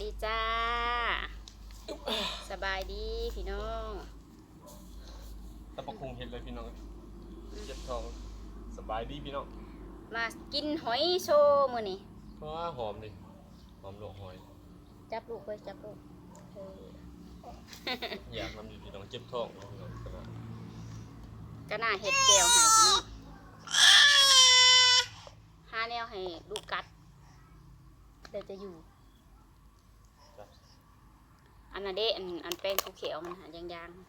ดีจ้า สบายดีพี่น้องตะปะคงเห็นเลยพี่น้องเจ็บท้องสบายดีพี่น้อง มากินหอยโชว์มื้อนี้เพราะว่าหอมดิหอมหลวกหอย จับลูกเว้ยจับลูกเอออยากทำอยู่พี่น้องเจ็บท้องเนาะพี่น้องแต่ว่าก็น่าเฮ็ดแก้วให้พี่น้องหาแนวให้ลูกกัดเดี๋ยวจะอยู่จ้ะ อันนั้นเด้อันอันแป้งเขียวๆมันหายางๆ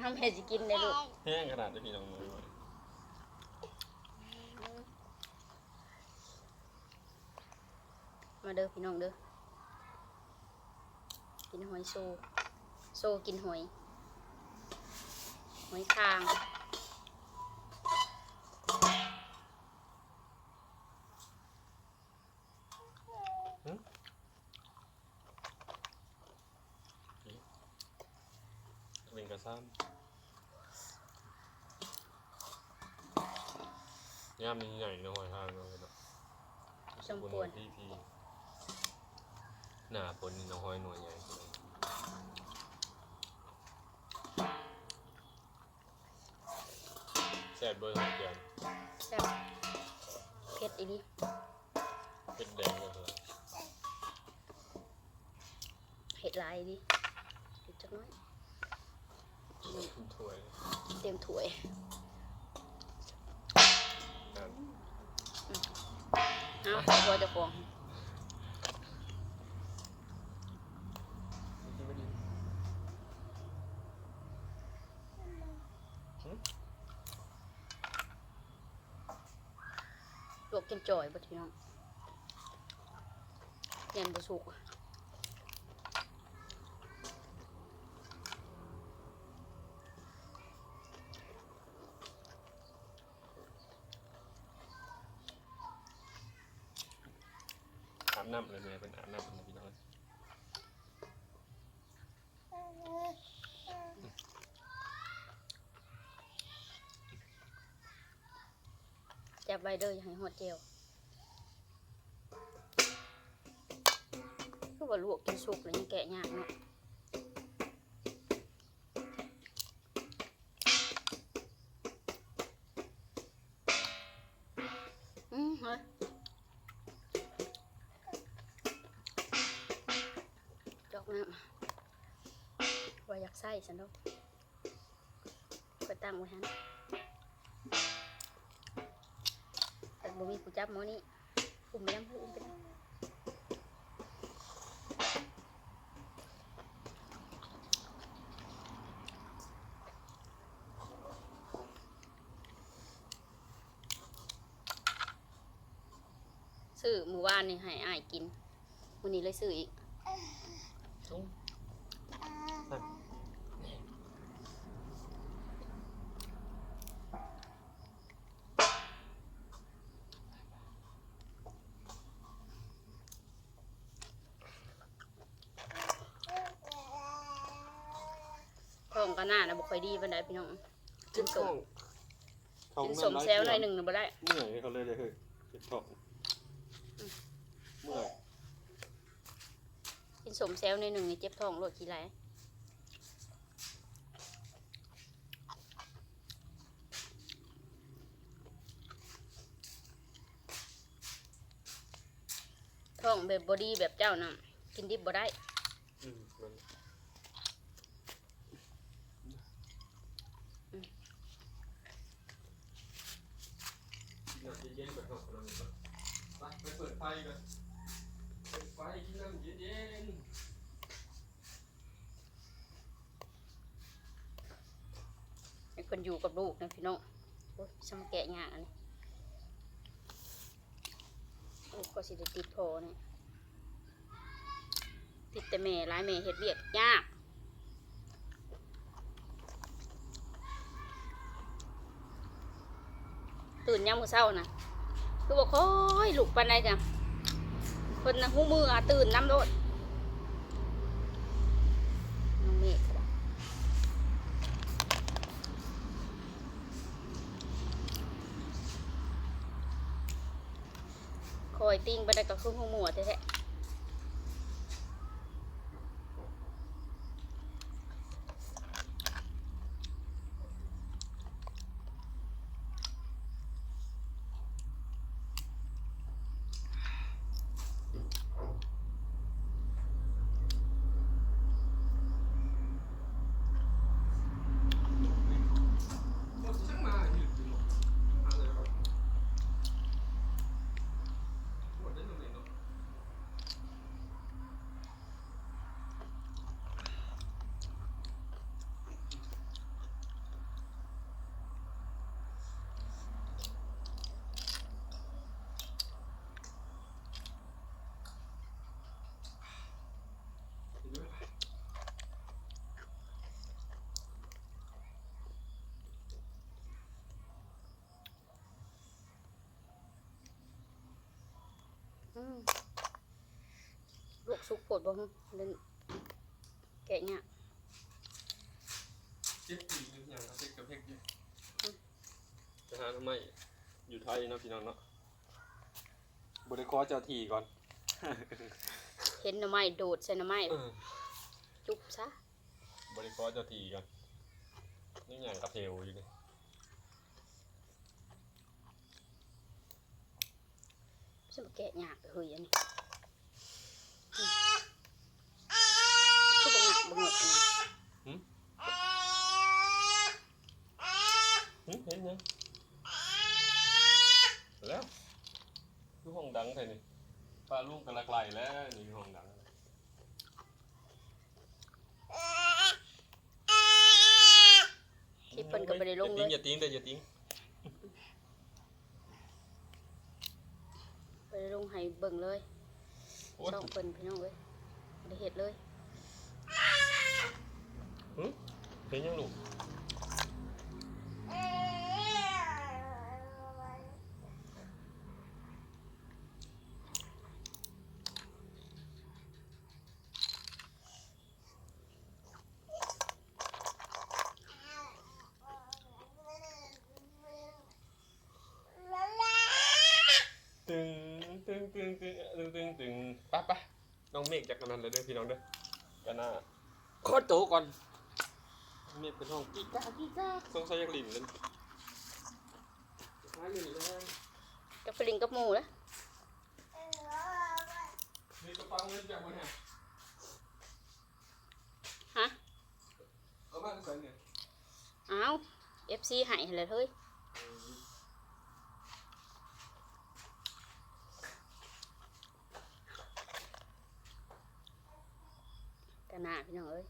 ทำเห็ดสิกินได้ลูกแห้งขนาดนี้พี่น้องเลยว่ามาเด้อพี่น้องเด้อกินหอยโซ โซกินหอย หอยคาง เป็น กระซ้ำย่ามนี้ใหญ่เนาะหอยทางเนาะพี่น้องสมควรพี่พี่หน้าปนนี่น้องหอยหน่วยใหญ่พี่น้องแซ่บเบอร์หกแกนแซ่บเผ็ดอีหลีเป็นแดงเลยเหรอเผ็ดหลายอีหลีเผ็ดจักหน้อยถ้วย เต็มถ้วยนั่นเอาหัวจะฟองลวกกินจ่อยบ่พี่น้องเย็นบ่สุก น้ำเลยแม่เป็นอาบน้ำเป็นพี่น้องจับไว้เด้ออย่าให้หดเจียวคือว่าลวกกินสุกเลยยังแกะยากเนาะ ว่าอยากใส่ฉันดอกก็ตั้งไว้ฮันแต่บ่มีผู้จับหมอนี่อุ้มไปน้ผู้อุ้มไปน้ำซื้อหมู่บ้านนี่ให้อ้ายกินวันนี้เลยซื้ออีก องก็หน้านะบ่ค่อยดีปานใดพี่น้องกินสมกินสมแซวหน่อยหนึ่งน่ะบ่ได้เมื่อยเขาเลยเลยเฮ้ยเจ็บท้องเมื่อยกินสมแซวหน่อยหนึ่งนี่เจ็บท้องโลดขี้ไหลท้องแบบบอดีแบบเจ้าน่ะกินดิบบ่ได้ อืมมันเย็นๆแบบของเราเนี่ยไป ไปเปิดไฟกันเปิดไฟกินน้ำเย็นให้คนอยู่กับลูกนะพี่น้องโอ้ยสมแกะยากอันนี้ลูกก็สิได้ติดพอเนี่ยติดแต่แม่ร้ายแม่เฮ็ดเวียกยากตื่นยามมื้อเช้านะคือบอกค่อย ลูกปานใดจ้ะเพิ่นหูมือตื่นน้ำรดน้องเมฆคอยติ้งไปได้ก็คือหัวหมัวแท้ๆ หมดช่างมาอยู่จริงหรอมาเลยครับหมดได้ตรงไหนเนาะ อืม ลวกสุกโปดบ่ฮึเล่นแกะเนี่ยเจ็ดปีหรือยังครับเจ็ดกับเพกอยู่จะหาทำไมอยู่ไทยเนาะพี่น้องเนาะบริคอเจ้าทีก่อน เห็นหน่อไม้โดดใส่หน่อไม้เออจุบซะบริคอเจ้าทีก่อนนี่อย่างกระเพลอยู่นี่ฉั นบ่แกะยากเฮ้ยอันนี้อืมคือบ่หนักบ่หมดนะหึเห็นยังแล้วคือห้องดังไทยนี่ป้าลุงกันลักไหลแล้วนี่คือห้องดังคลิปเพิ่นก็บ่ได้ลงเลยอย่าติ้งอย่าติ้งเด้ออย่าติ้ง ได้ลงให้เบิ่งเลยโอ้ยช่องเพิ่นพี่น้องเอ้ยบ่ได้เฮ็ดเลยเห็นยังลูก ตึงตึงตึงตึงตึงตึงตึงไปไป น้องเมฆจากกันนั้นเลยเด้อพี่น้องเด้อกันนะโคตรโตก่อน เมฆเป็นห้องกีก้ากีก้าสงสัยอยากลิ่นเลยหาอยู่นี่แล้วกับฝลิงกับหมูนะนี่กระเป๋าเงินจากวันไหนฮะเอามาใส่เนี่ยอ้าว FC ให้หั่นแหละเฮ้ยกันหน้า พี่น้องเอ้ย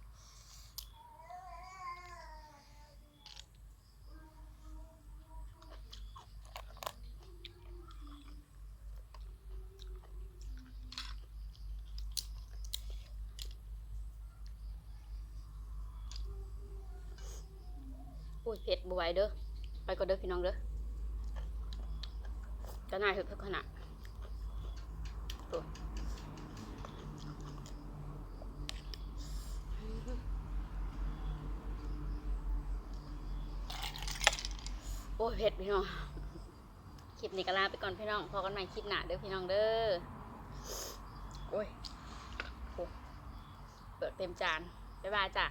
โอ้ยเผ็ดบไหวเด้อ ไปก่อนเด้อพี่น้องเด้อกันหน้าเห็ดเพิ่ขนาดตัว อ้เผ็ดพี่น้อง คลิปนี้ก็ลาไปก่อนพี่น้อง พอกันใหม่คลิปหน้าเด้อพี่น้องเด้อ โอ้ยโอ้เปิดเต็มจาน บ๊ายบายจ้ะ